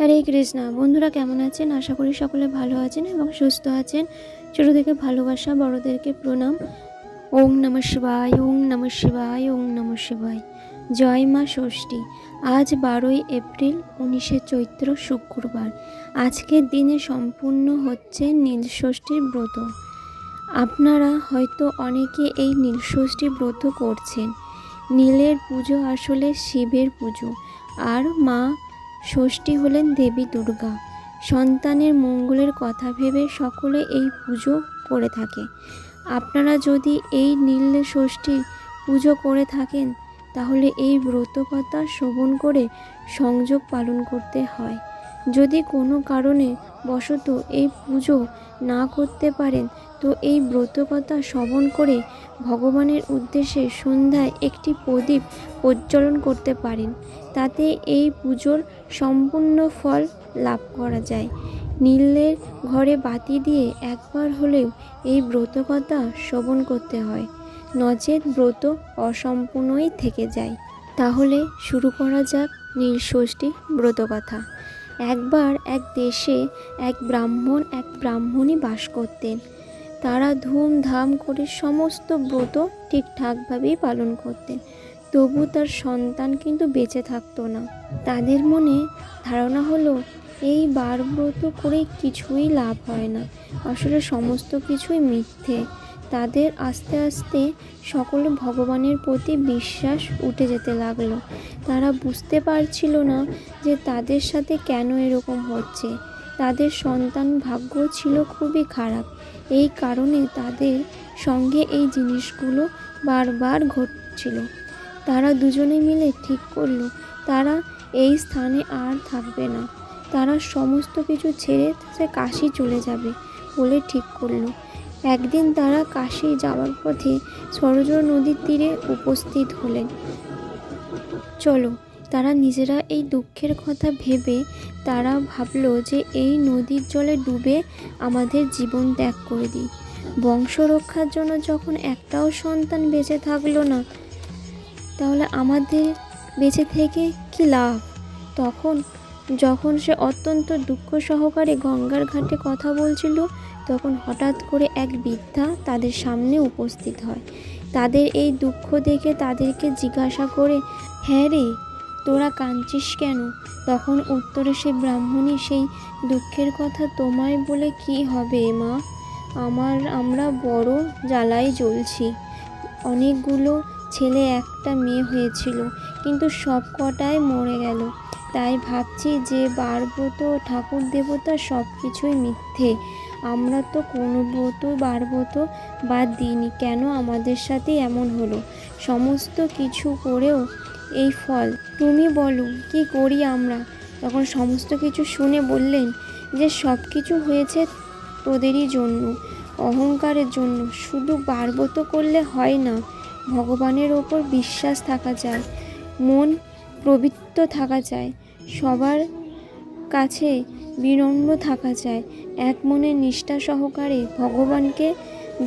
হরে কৃষ্ণা। বন্ধুরা কেমন আছেন? আশা করি সকলে ভালো আছেন এবং সুস্থ আছেন। ছোটো থেকে ভালোবাসা, বড়দেরকে প্রণাম। ওং নম শিবায়, ওং নম শিবায়, ওং নম শিবায়। জয় মা ষষ্ঠী। আজ বারোই এপ্রিল, উনিশে চৈত্র, শুক্রবার। আজকের দিনে সম্পূর্ণ হচ্ছে নীলষষ্ঠীর ব্রত। আপনারা হয়তো অনেকে এই নীলষষ্ঠী ব্রত করছেন। নীলের পুজো আসলে শিবের পুজো। আর মা ষষ্ঠী হলেন দেবী দুর্গা। সন্তানের মঙ্গলের কথা ভেবে সকলে এই পুজো করে থাকে। আপনারা যদি এই নীল ষষ্ঠী পুজো করে থাকেন, তাহলে এই ব্রতকথা শ্রবণ করে সংযোগ পালন করতে হয়। যদি কোনো কারণে বশত এই পুজো না করতে পারেন, তো এই ব্রতকথা শ্রবণ করে ভগবানের উদ্দেশ্যে সন্ধ্যায় একটি প্রদীপ প্রজ্বলন করতে পারেন। তাতে এই পুজোর সম্পূর্ণ ফল লাভ করা যায়। নীলের ঘরে বাতি দিয়ে একবার হলেও এই ব্রতকথা শ্রবণ করতে হয়। নচেত ব্রত অসম্পূর্ণই থেকে যায়। তাহলে শুরু করা যাক নীলষষ্ঠী ব্রতকথা। একবার এক দেশে এক ব্রাহ্মণ এক ব্রাহ্মণী বাস করতেন। তারা ধুমধাম করে সমস্ত ব্রত ঠিকঠাকভাবেই পালন করতেন। তবু তার সন্তান কিন্তু বেঁচে থাকতো না। তাদের মনে ধারণা হলো, এই বার ব্রত করে কিছুই লাভ হয় না। আসলে সমস্ত কিছুই মিথ্যে। তাদের আস্তে আস্তে সকলে ভগবানের প্রতি বিশ্বাস উঠে যেতে লাগল। তারা বুঝতে পারছিল না যে তাদের সাথে কেন এরকম হচ্ছে। তাদের সন্তান ভাগ্য ছিল খুবই খারাপ। এই কারণে তাদের সঙ্গে এই জিনিসগুলো বারবার ঘটছিল। তারা দুজনে মিলে ঠিক করল, তারা এই স্থানে আর থাকবে না। তারা সমস্ত কিছু ছেড়ে সে কাশি চলে যাবে বলে ঠিক করল। একদিন তারা কাশি যাওয়ার পথে সরজ নদীর তীরে উপস্থিত হলেন। চলো, তারা নিজেরা এই দুঃখের কথা ভেবে তারা ভাবলো যে এই নদীর জলে ডুবে আমাদের জীবন ত্যাগ করে দিই। বংশ রক্ষার জন্য যখন একটাও সন্তান বেঁচে থাকল না, তাহলে আমাদের বেঁচে থেকে কি লাভ? তখন যখন সে অত্যন্ত দুঃখ সহকারে গঙ্গার ঘাটে কথা বলছিল, তখন হঠাৎ করে এক বৃদ্ধা তাদের সামনে উপস্থিত হয়। তাদের এই দুঃখ দেখে তাদেরকে জিজ্ঞাসা করে হ্যাঁ রে, তোরা কাঁদছিস কেন? তখন উত্তরে সে, ব্রাহ্মণী, সেই দুঃখের কথা তোমায় বলে কি হবে মা? আমার, আমরা বড় জ্বালায় জ্বলছি। অনেকগুলো ছেলে, একটা মেয়ে হয়েছিল, কিন্তু সব কটাই মরে গেল। তাই ভাবছি যে বারব্রত ঠাকুর, দেবতা সব কিছুই মিথ্যে। আমরা তো কোনো ব্রত বারব্রত বাদ দিইনি, কেন আমাদের সাথে এমন হলো? সমস্ত কিছু করেও এই ফল। তুমি বলো, কি করি আমরা? তখন সমস্ত কিছু শুনে বললেন যে সব কিছু হয়েছে তোদেরই জন্য, অহংকারের জন্য। শুধু বারব্রত করলে হয় না, ভগবানের ওপর বিশ্বাস থাকা যায়। মন প্রবৃত্ত থাকা যায় সবার কাছে বিনম্র থাকা যায় এক মনে নিষ্ঠা সহকারে ভগবানকে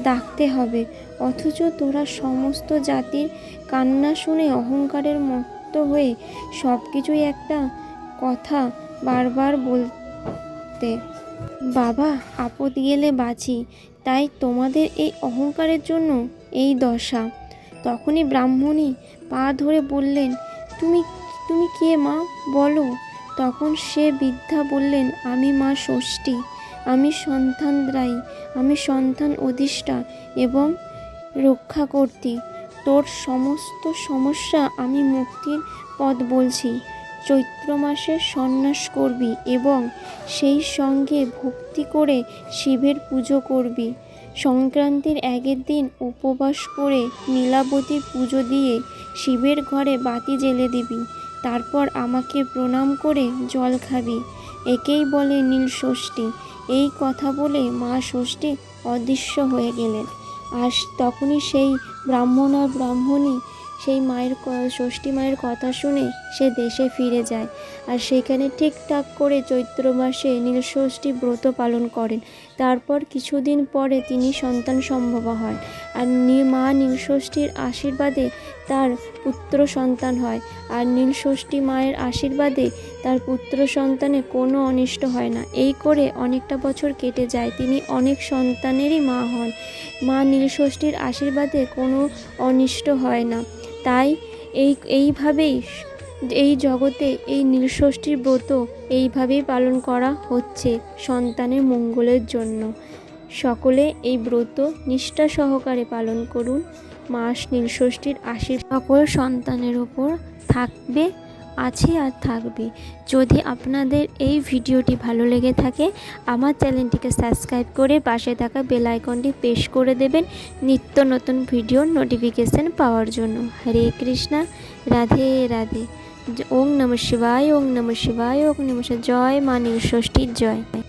ডাকতে হবে, অথচ তোরা সমস্ত জাতির কান্না শুনে অহংকারের মত্ত হয়ে সব কিছুই একটা কথা বারবার বলতে, বাবা আপদ গেলে বাঁচি, তাই তোমাদের এই অহংকারের জন্য এই দশা। তখনই ব্রাহ্মণী পা ধরে বললেন, তুমি তুমি কে মা? বলো। তখন সে বৃদ্ধা বললেন, আমি মা ষষ্ঠী। আমি সন্তান দ্রায়ী আমি সন্তান অধিষ্ঠা এবং রক্ষা করতি তোর সমস্ত সমস্যা আমি মুক্তির পথ বলছি। চৈত্র মাসে সন্ন্যাস করবি এবং সেই সঙ্গে ভক্তি করে শিবের পুজো করবি। সংক্রান্তির আগের দিন উপবাস করে নীলাবতী পুজো দিয়ে শিবের ঘরে বাতি জ্বেলে দিবি। তারপর আমাকে প্রণাম করে জল খাবি। একেই বলে নীল ষষ্ঠী। এই কথা বলে মা ষষ্ঠী অদৃশ্য হয়ে গেলেন। আর তখনই সেই ব্রাহ্মণ আর ব্রাহ্মণী সেই মায়ের ষষ্ঠী মায়ের কথা শুনে সে দেশে ফিরে যায়। আর সেখানে ঠিকঠাক করে চৈত্র মাসে নীলষষ্ঠী ব্রত পালন করেন। তারপর কিছুদিন পরে তিনি সন্তান সম্ভব হয় আর মা নীলষষ্ঠীর আশীর্বাদে তার পুত্র সন্তান হয় আর নীলষষ্ঠী মায়ের আশীর্বাদে তার পুত্র সন্তানে কোনো অনিষ্ট হয় না। এই করে অনেকটা বছর কেটে যায়, তিনি অনেক সন্তানেরই মা হন। মা নীলষষ্ঠীর আশীর্বাদে কোনো অনিষ্ট হয় না। তাই এই, এইভাবেই এই জগতে এই নীলষষ্ঠীর ব্রত এইভাবেই পালন করা হচ্ছে সন্তানের মঙ্গলের জন্য। সকলে এই ব্রত নিষ্ঠা সহকারে পালন করুন। মাস নীলষষ্ঠীর আশীর্বাদ সকল সন্তানের ওপর থাকবে, আছে আর থাকবে। যদি আপনাদের এই ভিডিওটি ভালো লেগে থাকে, আমার চ্যানেলটিকে সাবস্ক্রাইব করে পাশে থাকা বেল আইকনটি প্রেস করে দেবেন নিত্য নতুন ভিডিওর নোটিফিকেশান পাওয়ার জন্য। হরে কৃষ্ণা, রাধে রাধে। ওং নম শিবায় ওং নম শিবায় ওং নম জয় মা ষষ্ঠীর জয়।